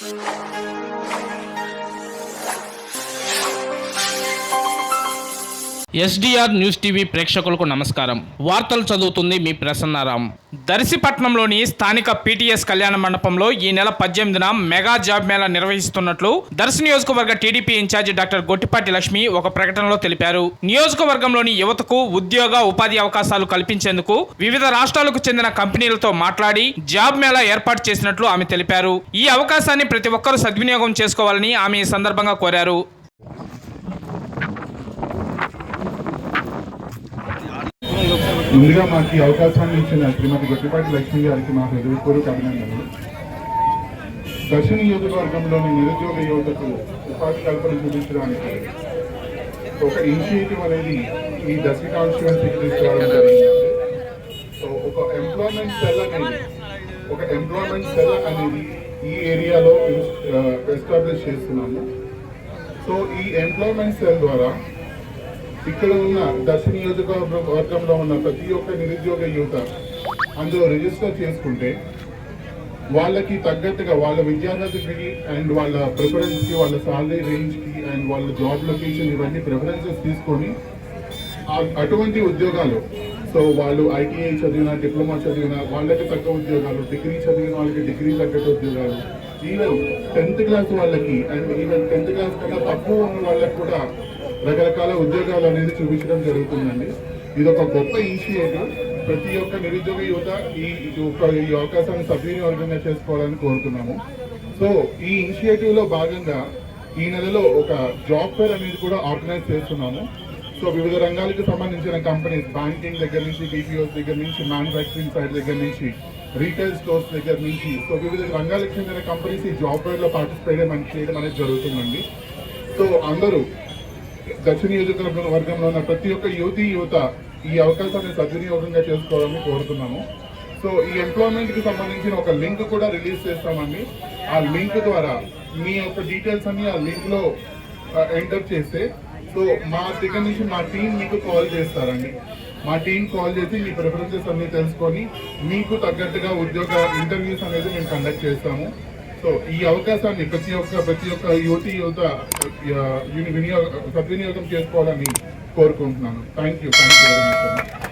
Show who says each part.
Speaker 1: うん。ఎస్డిఆర్ news TV ప్రేక్షకులకు నమస్కారం. వార్తలు చదువుతుంది మీ ప్రసన్నారాం. దర్శిపట్నంలోని స్థానిక పీటీఎస్ కళ్యాణ మండపంలో ఈ నెల పద్దెనిమిదిన మెగా జాబ్ మేళా నిర్వహిస్తున్నట్లు దర్శి నియోజకవర్గ TDP incharge doctor Gottipati Lakshmi ఒక ప్రకటనలో తెలిపారు. నియోజకవర్గంలోని యువతకు ఉద్యోగ ఉపాధి అవకాశాలు కల్పించేందుకు వివిధ రాష్ట్రాలకు చెందిన కంపెనీలతో మాట్లాడి జాబ్ మేళా ఏర్పాటు చేసినట్లు ఆమె తెలిపారు. ఈ అవకాశాన్ని ప్రతి ఒక్కరూ సద్వినియోగం చేసుకోవాలని ఆమె ఈ సందర్భంగా కోరారు.
Speaker 2: ముందుగా మాకు అవకాశాన్ని ఇచ్చిన శ్రీమతి గొట్టిపాటి లక్ష్మి గారికి మా హృదయపూర్వక అభినందనలు. దక్షిణ నియోజకవర్గంలోని నిరుద్యోగ యువతకు ఉపాధి కల్పన చూపించడానికి ఒక ఇనిషియేటివ్ అనేది ఈ దశ కాన్స్టిట్యున్సీకి జరిగింది. సో ఒక ఎంప్లాయ్మెంట్ సెల్ అనేది ఒక ఎంప్లాయ్మెంట్ సెల్ అనేది ఈ ఏరియాలో ఎస్టాబ్లిష్ చేస్తున్నాము. సో ఈ ఎంప్లాయ్మెంట్ సెల్ ద్వారా ఇక్కడ ఉన్న దశ నియోజకవర్గంలో ఉన్న ప్రతి ఒక్క నిరుద్యోగ యువత అందులో రిజిస్టర్ చేసుకుంటే వాళ్ళకి తగ్గట్టుగా వాళ్ళ విద్యార్హతకి అండ్ వాళ్ళ ప్రిఫరెన్స్కి వాళ్ళ శాలరీ రేంజ్కి అండ్ వాళ్ళ జాబ్ లొకేషన్ ఇవన్నీ ప్రిఫరెన్సెస్ తీసుకొని అటువంటి ఉద్యోగాలు సో వాళ్ళు ఐటీఐ చదివిన డిప్లొమా చదివిన వాళ్ళకి తగ్గ ఉద్యోగాలు డిగ్రీ చదివిన వాళ్ళకి డిగ్రీ తగ్గట్టు ఉద్యోగాలు. ఈవెన్ టెన్త్ క్లాస్ వాళ్ళకి అండ్ ఈవెన్ టెన్త్ క్లాస్ కన్నా తక్కువ ఉన్న వాళ్ళకి కూడా రకరకాల ఉద్యోగాలు అనేది చూపించడం జరుగుతుందండి. ఇది ఒక గొప్ప ఇనిషియేటివ్. ప్రతి ఒక్క నిరుద్యోగ యువత ఈ ఈ ఒక- అవకాశాన్ని సద్వినియోగంగా చేసుకోవాలని కోరుతున్నాము. సో ఈ ఇనిషియేటివ్లో భాగంగా ఈ నెలలో ఒక జాబ్ ఫేర్ అనేది కూడా ఆర్గనైజ్ చేస్తున్నాము. సో వివిధ రంగాలకు సంబంధించిన కంపెనీస్ బ్యాంకింగ్ దగ్గర నుంచి బీపీఓస్ దగ్గర నుంచి మ్యానుఫ్యాక్చరింగ్ సైడ్ దగ్గర నుంచి రీటైల్ స్టోర్స్ దగ్గర నుంచి సో వివిధ రంగాలకు చెందిన కంపెనీస్ ఈ జాబ్ ఫేర్లో పార్టిసిపేట్ చేయడం అనేది జరుగుతుందండి. సో అందరూ దక్షిణ నియోజకవర్గం వర్గంలో ఉన్న ప్రతి ఒక్క యువతి యువత ఈ అవకాశాన్ని సద్వినియోగంగా చేసుకోవాలని కోరుతున్నాము. సో ఈ ఎంప్లాయ్మెంట్కి సంబంధించిన ఒక లింక్ కూడా రిలీజ్ చేస్తామండి. ఆ లింక్ ద్వారా మీ యొక్క డీటెయిల్స్ అన్ని ఆ లింక్లో ఎంటర్ చేస్తే సో మా దగ్గర నుంచి మా టీం మీకు కాల్ చేస్తారండి. మా టీం కాల్ చేసి మీ ప్రిఫరెన్సెస్ అన్నీ తెలుసుకొని మీకు తగ్గట్టుగా ఉద్యోగ ఇంటర్వ్యూస్ అనేది మేము కండక్ట్ చేస్తాము. సో ఈ అవకాశాన్ని ప్రతి ఒక్క ప్రతి ఒక్క యువతి యువత వినియోగ సద్వినియోగం చేసుకోవాలని కోరుకుంటున్నాను. Thank you thank you very much